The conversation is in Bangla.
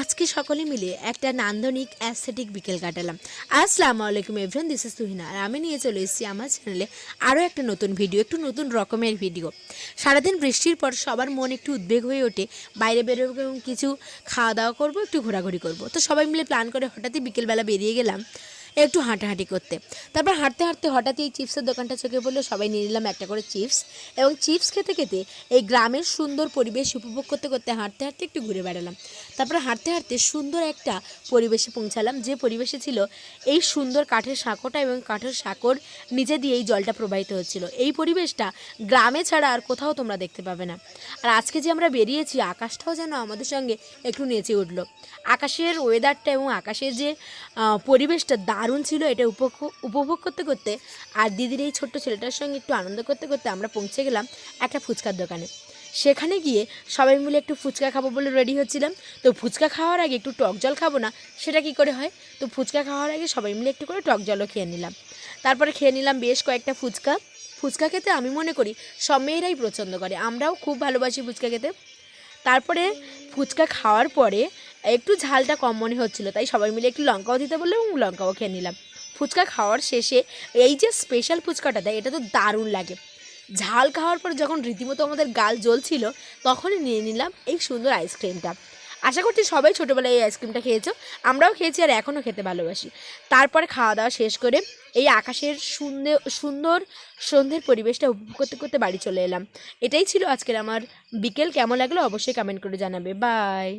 আজকে সকলে মিলে একটা নান্দনিক অ্যাস্থেটিক বিকেল কাটালাম। আসসালামু আলাইকুম এভরিওয়ান দিস ইজ তুহিনা। আর আমি নিয়ে চলে এসেছি আমার চ্যানেলে আরও একটা নতুন ভিডিও একটু নতুন রকমের ভিডিও সারাদিন বৃষ্টির পর সবার মন একটু উদ্বেগ হয়ে ওঠে, বাইরে বেরোবো এবং কিছু খাওয়া দাওয়া করব, একটু ঘোরাঘুরি করব। তো সবাই মিলে প্ল্যান করে হঠাৎই বিকেলবেলা বেরিয়ে গেলাম। একটু হাঁটাহাঁটি করতে। তারপর হাঁটতে হাঁটতে হঠাৎই এই চিপসের দোকানটা চোখে পড়ল, সবাই নিয়ে নিলাম একটা করে চিপস এবং চিপস খেতে খেতে এই গ্রামের সুন্দর পরিবেশ উপভোগ করতে করতে হাঁটতে হাঁটতে একটু ঘুরে বেড়ালাম। তারপর হাঁটতে হাঁটতে সুন্দর একটা পরিবেশে পৌঁছালাম, যে পরিবেশে ছিল এই সুন্দর কাঠের সাঁকোটা এবং কাঠের সাঁকোর নিচে দিয়ে এই জলটা প্রবাহিত হচ্ছিল। এই পরিবেশটা গ্রামে ছাড়া আর কোথাও তোমরা দেখতে পাবে না। আর আজকে যে আমরা বেরিয়েছি, আকাশটাও যেন আমাদের সঙ্গে একটু নেচে উঠল। আকাশের ওয়েদারটা এবং আকাশের যে পরিবেশটা দারুণ ছিল এটা উপভোগ করতে করতে আর দিদির এই ছোট্ট ছেলেটার সঙ্গে একটু আনন্দ করতে করতে আমরা পৌঁছে গেলাম একটা ফুচকার দোকানে। সেখানে গিয়ে সবাই মিলে একটু ফুচকা খাব বলে রেডি হচ্ছিলাম। তো ফুচকা খাওয়ার আগে একটু টক জল খাব না, সেটা কি করে হয়? তো ফুচকা খাওয়ার আগে সবাই মিলে একটু করে টক জলও খেয়ে নিলাম। তারপরে খেয়ে নিলাম বেশ কয়েকটা ফুচকা। ফুচকা খেতে আমি মনে করি সব মেয়েরাই পছন্দ করে, আমরাও খুব ভালোবাসি ফুচকা খেতে। তারপরে ফুচকা খাওয়ার পরে একটু ঝালটা কম মনে হচ্ছিল, তাই সবাই মিলে একটু লঙ্কাও দিতে বলল এবং লঙ্কাও খেয়ে নিলাম। ফুচকা খাওয়ার শেষে এই যে স্পেশাল ফুচকাটা দেয়, এটা তো দারুণ লাগে। ঝাল খাওয়ার পর যখন রীতিমতো আমাদের গাল জ্বলছিল, তখনই নিয়ে নিলাম এই সুন্দর আইসক্রিমটা আশা করছি সবাই ছোটোবেলায় এই আইসক্রিমটা খেয়েছো, আমরাও খেয়েছি আর এখনও খেতে ভালোবাসি। তারপরে খাওয়া দাওয়া শেষ করে এই আকাশের সুন্দর সুন্দর সন্ধ্যের পরিবেশটা উপভোগ করতে করতে বাড়ি চলে এলাম। এটাই ছিল আজকের আমার বিকেল, কেমন লাগল অবশ্যই কমেন্ট করে জানাবে। বাই